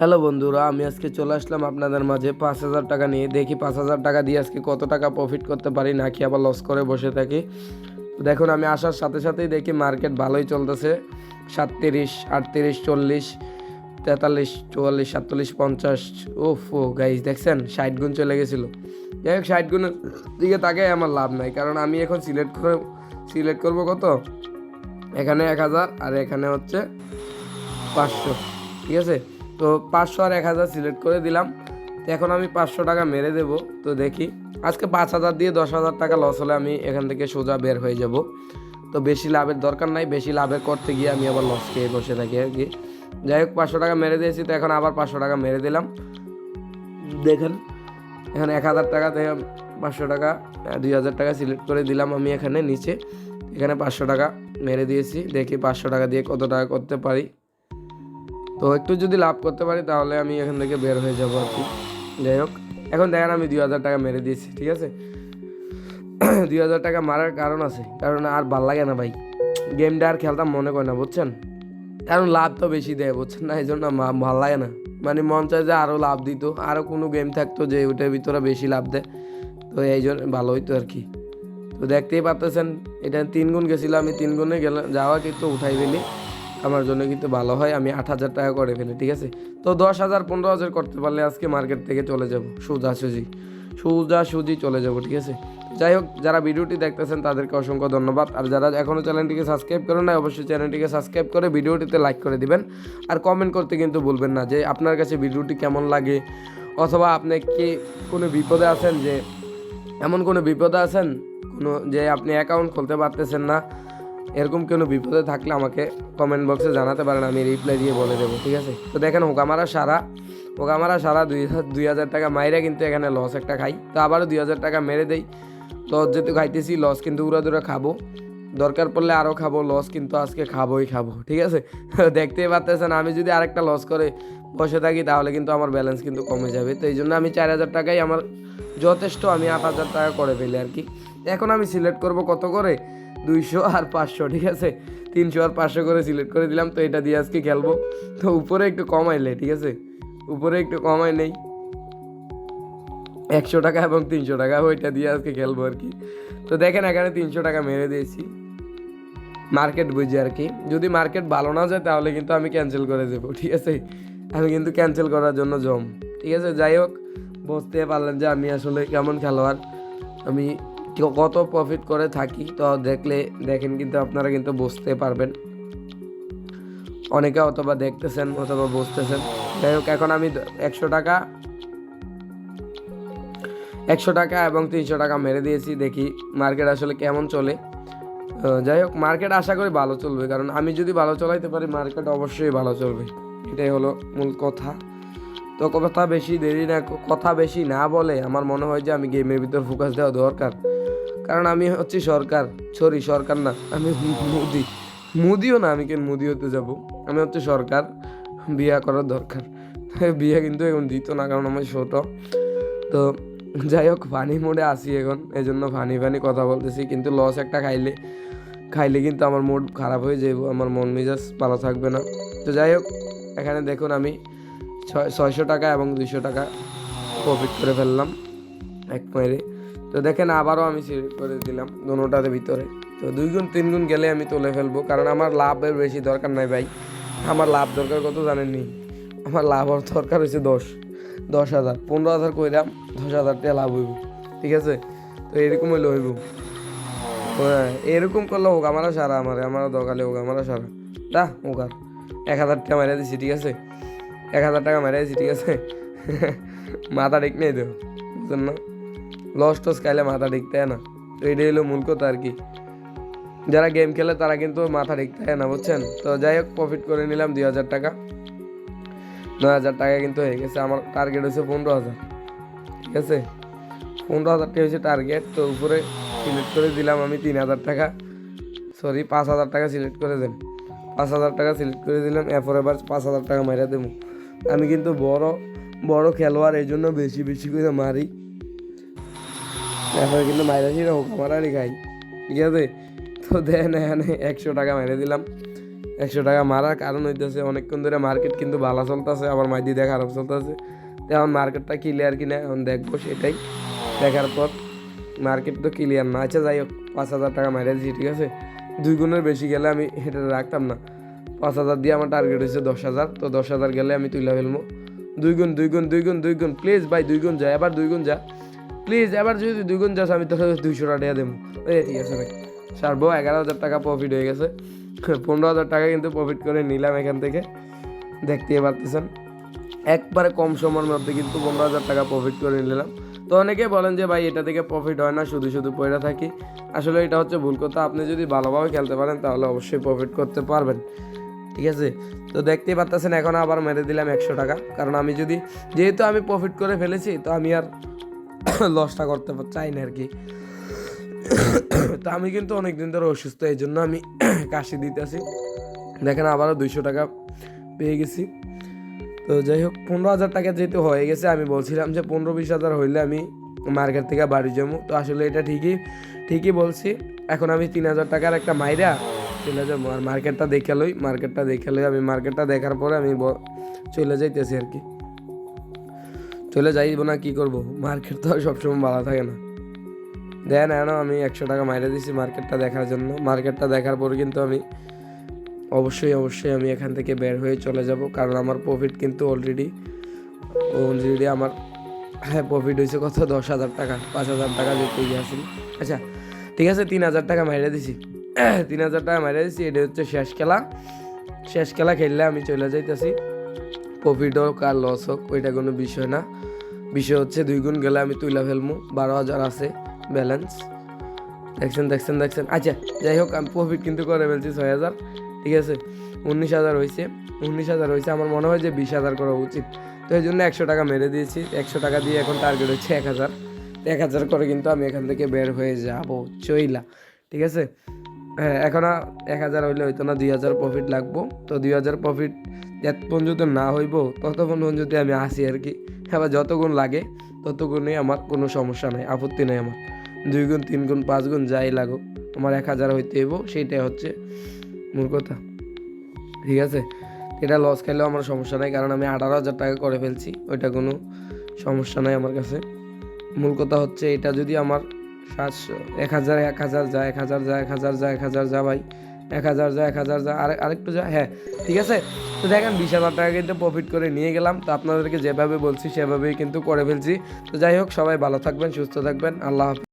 Hello বন্ধুরা, আমি আজকে চলে আসলাম আপনাদের মাঝে। পাঁচ হাজার টাকা নিয়ে। দেখি পাঁচ হাজার টাকা দিয়ে আজকে কত টাকা প্রফিট করতে পারি, নাকি আবার লস করে বসে থাকি। দেখুন, আমি আসার সাথে সাথেই দেখি মার্কেট ভালোই চলতেছে। সাতত্রিশ, আটত্রিশ, চল্লিশ, তেতাল্লিশ, চুয়াল্লিশ, সাতচল্লিশ, পঞ্চাশ। ও গাইজ দেখছেন? ষাট গুণ চলে গেছিল। যাই হোক, ষাট গুণের দিকে তাকে আমার লাভ নাই। কারণ আমি এখন সিলেক্ট করে সিলেক্ট করব কত? এখানে এক হাজার আর এখানে হচ্ছে পাঁচশো। ঠিক আছে? তো পাঁচশো আর এক হাজার সিলেক্ট করে দিলাম। তো এখন আমি পাঁচশো টাকা মেরে দেবো। তো দেখি, আজকে পাঁচ হাজার দিয়ে দশ হাজার টাকা লস হলে আমি এখান থেকে সোজা বের হয়ে যাব। তো বেশি লাভের দরকার নাই, বেশি লাভের করতে গিয়ে আমি আবার লস খেয়ে বসে থাকি আর কি। যাই হোক, পাঁচশো টাকা মেরে দিয়েছি, তো এখন আবার পাঁচশো টাকা মেরে দিলাম। দেখেন, এখানে এক হাজার টাকা থেকে পাঁচশো টাকা দুই হাজার টাকা সিলেক্ট করে দিলাম আমি এখানে নিচে। এখানে পাঁচশো টাকা মেরে দিয়েছি। দেখি পাঁচশো টাকা দিয়ে কত টাকা করতে পারি। তো একটু যদি লাভ করতে পারি তাহলে আমি এখান থেকে বের হয়ে যাব আর কি। যাই হোক, এখন দেখেন আমি দুই হাজার টাকা মেরে দিয়েছি, ঠিক আছে? দুই হাজার টাকা মারার কারণ আছে, কারণ আর ভালো লাগে না ভাই। গেমটা আর খেলতাম মনে করে না, বুঝছেন? কারণ লাভ তো বেশি দেয়, বুঝছেন না? এই জন্য ভালো লাগে না। মানে মন চায় যে আরও লাভ দিত আরও কোনো গেম থাকতো যে ওটার ভিতরে বেশি লাভ দেয়। তো এই জন্য ভালো হইতো আর কি। তো দেখতেই পারতেছেন, এটা তিন গুণ গেছিল, আমি তিন গুণে গেলাম, যাওয়া কিন্তু উঠাই ফেলি আমার জন্য কিন্তু ভালো হয়, আমি আট হাজার টাকা করে ফেলি, ঠিক আছে? তো দশ হাজার, পনেরো হাজার করতে পারলে আজকে মার্কেট থেকে চলে যাব, সোজা সুজি সোজা সুজি চলে যাব, ঠিক আছে? যাই হোক, যারা ভিডিওটি দেখতেছেন তাদেরকে অসংখ্য ধন্যবাদ, আর যারা এখনও চ্যানেলটিকে সাবস্ক্রাইব করেন না অবশ্যই চ্যানেলটিকে সাবস্ক্রাইব করে ভিডিওটিতে লাইক করে দিবেন, আর কমেন্ট করতে কিন্তু ভুলবেন না যে আপনার কাছে ভিডিওটি কেমন লাগে, অথবা আপনি কি কোনো বিপদে আছেন যে, এমন কোনো বিপদে আছেন কোনো যে আপনি অ্যাকাউন্ট খুলতে পারতেছেন না এরকম কোনো বিপদে থাকলে আমাকে কমেন্ট বক্সে জানাতে পারেন, আমি রিপ্লাই দিয়ে বলে দেবো, ঠিক আছে? তো দেখেন হোকামারা সারা হোকামারা সারা দুই দুই হাজার টাকা মাইরা কিন্তু এখানে লস একটা খাই। তো আবারও দুই হাজার টাকা মেরে দেই। লস যেহেতু খাইতেছি, লস কিন্তু উড়া দুরা খাব। দরকার পড়লে আরও খাব লস কিন্তু আজকে খাবোই খাব, ঠিক আছে? দেখতেই পারতেছেন, আমি যদি আরেকটা লস করে বসে থাকি, তাহলে কিন্তু আমার ব্যালেন্স কিন্তু কমে যাবে। তো এই জন্য আমি চার হাজার টাকাই আমার যথেষ্ট, আমি আট হাজার টাকা করে ফেলি আর কি। এখন আমি সিলেক্ট করব কত করে? দুইশো আর পাঁচশো, ঠিক আছে? তিনশো আর পাঁচশো করে সিলেক্ট করে দিলাম, তো এটা দিয়ে আজকে খেলব। তো উপরে একটু কমাইলে, ঠিক আছে? উপরে একটু কমাই নেই। একশো টাকা এবং তিনশো টাকা, ওইটা দিয়ে আজকে খেলব আর কি। তো দেখেন, এখানে তিনশো টাকা মেরে দিয়েছি। মার্কেট বুঝি আর কি। যদি মার্কেট ভালো না যায়, তাহলে কিন্তু আমি ক্যান্সেল করে দেবো, ঠিক আছে? আমি কিন্তু ক্যান্সেল করার জন্য জম, ঠিক আছে? যাই হোক, বুঝতে পারলেন যে আমি আসলে কেমন খেলোয়াড়। আমি কত প্রফিট করে থাকি, তো দেখলে, দেখেন কিন্তু আপনারা কিন্তু বুঝতে পারবেন। অনেকে অথবা দেখতেছেন, অথবা বুঝতেছেন। যাই হোক, এখন আমি একশো টাকা একশো টাকা এবং তিনশো টাকা মেরে দিয়েছি। দেখি মার্কেট আসলে কেমন চলে। যাই হোক মার্কেট আশা করি ভালো চলবে, কারণ আমি যদি ভালো চলাইতে পারি মার্কেট অবশ্যই ভালো চলবে। এটাই হলো মূল কথা। তো কথা বেশি দেরি না, কথা বেশি না বলে আমার মনে হয় যে আমি গেমের ভিতর ফোকাস দেওয়া দরকার। কারণ আমি হচ্ছি সরকার। সরি সরকার না, আমি মুদি। মুদিও না, আমি কেন মুদি হতে যাব? আমি হচ্ছে সরকার, বিয়া করার দরকার। বিয়ে কিন্তু এখন দিত না, কারণ আমার ছোট। তো যাই হোক ফানি মোডে আসি এখন এই জন্য ফানি ফানি কথা বলতেছি, কিন্তু লস একটা খাইলে খাইলে কিন্তু আমার মুড খারাপ হয়ে যাব আমার মন মেজাজ ভালো থাকবে না। তো যাই হোক, এখানে দেখুন আমি ছয়, ছয়শো টাকা এবং দুইশো টাকা প্রফিট করে ফেললাম, এক মেরে তো দেখেন আবারও আমি সিলেক্ট করে দিলাম দুটার ভিতরে। তো দুই গুণ, তিন গুণ গেলে আমি তুলে ফেলব, কারণ আমার লাভের বেশি দরকার নাই ভাই। আমার লাভ দরকার কত জানেননি? আমার লাভ দরকার হয়েছে দশ দশ হাজার। পনেরো হাজার কইরাম, দশ হাজার টাকা লাভ হইব, ঠিক আছে? তো এরকম হইলে হইব। হ্যাঁ এরকম করলে হোক, আমারও সারা আমার আমারও দরকারে হোক, আমারও সারা। দা হোক আর এক হাজার টাকা মারিয়ে দিছি, ঠিক আছে? এক হাজার টাকা মারিয়ে দিছি, ঠিক আছে? মাথা ঠিক নেই তো বুঝলেন না? লস টস খাইলে মাথা ঠিকতে হয় না। তো এটাই হলো মূল কথা আর কি। যারা গেম খেলে তারা কিন্তু মাথা ঠিকতে হয় না, বুঝছেন? তো যাই হোক প্রফিট করে নিলাম দুই হাজার টাকা। নয় হাজার টাকা কিন্তু হয়ে গেছে। আমার টার্গেট হয়েছে পনেরো হাজার। ঠিক আছে? পনেরো হাজার টাকা হয়েছে টার্গেট তো উপরে সিলেক্ট করে দিলাম আমি তিন হাজার টাকা। সরি পাঁচ হাজার টাকা সিলেক্ট করে দেন। পাঁচ হাজার টাকা সিলেক্ট করে দিলাম। এরপর এবার পাঁচ হাজার টাকা মাইরা দেবো। আমি কিন্তু বড় বড় খেলোয়াড় এই জন্য বেশি বেশি করে মারি। এরপরে কিন্তু মাইরাসি হোক আমার আরই খাই ঠিক আছে? তো দেন, এখানে একশো টাকা মেরে দিলাম। একশো টাকা মারার কারণ হইতেছে, অনেকক্ষণ ধরে মার্কেট কিন্তু ভালো চলতেছে, আবার মাইদি দেখা খারাপ চলতেছে। এখন মার্কেটটা ক্লিয়ার কিনা, এখন দেখব সেটাই। দেখার পর মার্কেট তো ক্লিয়ার না। আচ্ছা যাই হোক, পাঁচ হাজার টাকা মাইরে দিচ্ছি ঠিক আছে? দুই গুণের বেশি গেলে আমি এটা রাখতাম না। পাঁচ হাজার দিয়ে আমার টার্গেট হয়েছে দশ হাজার। তো দশ হাজার গেলে আমি তুলে ফেলব দুই গুণ দুই গুণ দুই গুণ দুই গুণ প্লিজ ভাই, দুই গুণ যা, এবার দুই গুণ যা। প্লিজ এবার যদি দুই গুণ যাস, আমি তোকে দুইশো টাকা দেবো। ঠিক আছে, ভাই। সারবো এগারো হাজার টাকা প্রফিট হয়ে গেছে। পনেরো হাজার টাকা কিন্তু প্রফিট করে নিলাম এখান থেকে। দেখতেই পারতেছেন। একবারে কম সময়ের মধ্যে কিন্তু পনেরো হাজার টাকা প্রফিট করে নিলাম। তো অনেকে বলেন যে, ভাই, এটা থেকে প্রফিট হয় না, শুধু শুধু পড়ে থাকি। আসলে এটা হচ্ছে ভুল কথা। আপনি যদি ভালোভাবে খেলতে পারেন, তাহলে অবশ্যই প্রফিট করতে পারবেন। ঠিক আছে? তো দেখতেই পারতেছেন, এখন আবার মেরে দিলাম একশো টাকা। কারণ আমি যদি, যেহেতু আমি প্রফিট করে ফেলেছি, তো আমি আর লসটা করতে চাই না আর কি। তো আমি কিন্তু অনেক দিন ধরে অসুস্থ, এই জন্য আমি কাশি দিতেছি। দেখেন আবারও দুইশো টাকা পেয়ে গেছি। তো যাই হোক, পনেরো হাজার টাকা যেহেতু হয়ে গেছে, আমি বলছিলাম যে পনেরো বিশ হাজার হইলে আমি মার্কেট থেকে বাড়ি যাব। তো আসলে এটা ঠিকই ঠিকই বলছি। এখন আমি তিন হাজার টাকার একটা মাইরা চলে যাব আর মার্কেটটা দেখে লই, মার্কেটটা দেখে লই, আমি মার্কেটটা দেখার পরে আমি চলে যাইতেছি আর কি। চলে যাইব না, কি করব? মার্কেট তো সবসময় ভালো থাকে না। দেন না আমি একশো টাকা মাইরে দিছি মার্কেটটা দেখার জন্য। মার্কেটটা দেখার পর কিন্তু আমি অবশ্যই অবশ্যই আমি এখান থেকে বের হয়ে চলে যাব। কারণ আমার প্রফিট কিন্তু অলরেডি অলরেডি আমার হ্যাঁ প্রফিট হয়েছে কত? দশ হাজার টাকা, পাঁচ হাজার টাকা যেতে গিয়েছিল আচ্ছা ঠিক আছে, তিন হাজার টাকা মাইরে দিছি। তিন হাজার টাকা মাইরে দিছি, এটা হচ্ছে শেষ খেলা। শেষ খেলা খেললে আমি চলে যাইতেছি। প্রফিট হোক আর লস হোক, ওইটা কোনো বিষয় না। বিষয় হচ্ছে দুই গুণ গেলে আমি তুলে ফেলব বারো হাজার আছে ব্যালেন্স দেখছেন দেখছেন দেখছেন। আচ্ছা যাই হোক, আমি প্রফিট কিন্তু করে ফেলছি ছয় হাজার, ঠিক আছে? উনিশ হাজার হয়েছে, উনিশ হাজার হয়েছে, আমার মনে হয় যে বিশ হাজার করা উচিত। তো এই জন্য একশো টাকা মেরে দিয়েছি, একশো টাকা দিয়ে এখন টার্গেট হচ্ছে এক হাজার। এক হাজার করে কিন্তু আমি এখান থেকে বের হয়ে যাব, চইলা, ঠিক আছে? হ্যাঁ এখন এক হাজার হইলে হইতো না, দুই হাজার প্রফিট লাগবো। তো দুই হাজার প্রফিট যত পর্যন্ত না হইব, ততক্ষণ পর্যন্ত আমি আসি আর কি। আবার যত গুণ লাগে তত গুণে আমার কোনো সমস্যা নাই, আপত্তি নেই আমার। দুই গুণ, তিন গুণ, পাঁচ গুণ যাই লাগুক, আমার এক হাজার হইতে হইব, সেইটাই হচ্ছে মূল কথা। ঠিক আছে? এটা লস খাইলেও আমার সমস্যা নাই, কারণ আমি আঠারো হাজার টাকা করে ফেলছি, ওইটা কোনো সমস্যা নাই আমার কাছে। মূল কথা হচ্ছে, এটা যদি আমার সাতশো। এক হাজার এক হাজার, যা, এক হাজার, যা, এক হাজার, যা, এক হাজার, যা ভাই। এক হাজার, যা, এক হাজার, যা, আর, আরেকটু যা হ্যাঁ ঠিক আছে? তো দেখেন, বিশ হাজার টাকা কিন্তু প্রফিট করে নিয়ে গেলাম। তো আপনাদেরকে যেভাবে বলছি, সেভাবেই কিন্তু করে ফেলছি। তো যাই হোক, সবাই ভালো থাকবেন, সুস্থ থাকবেন। আল্লাহ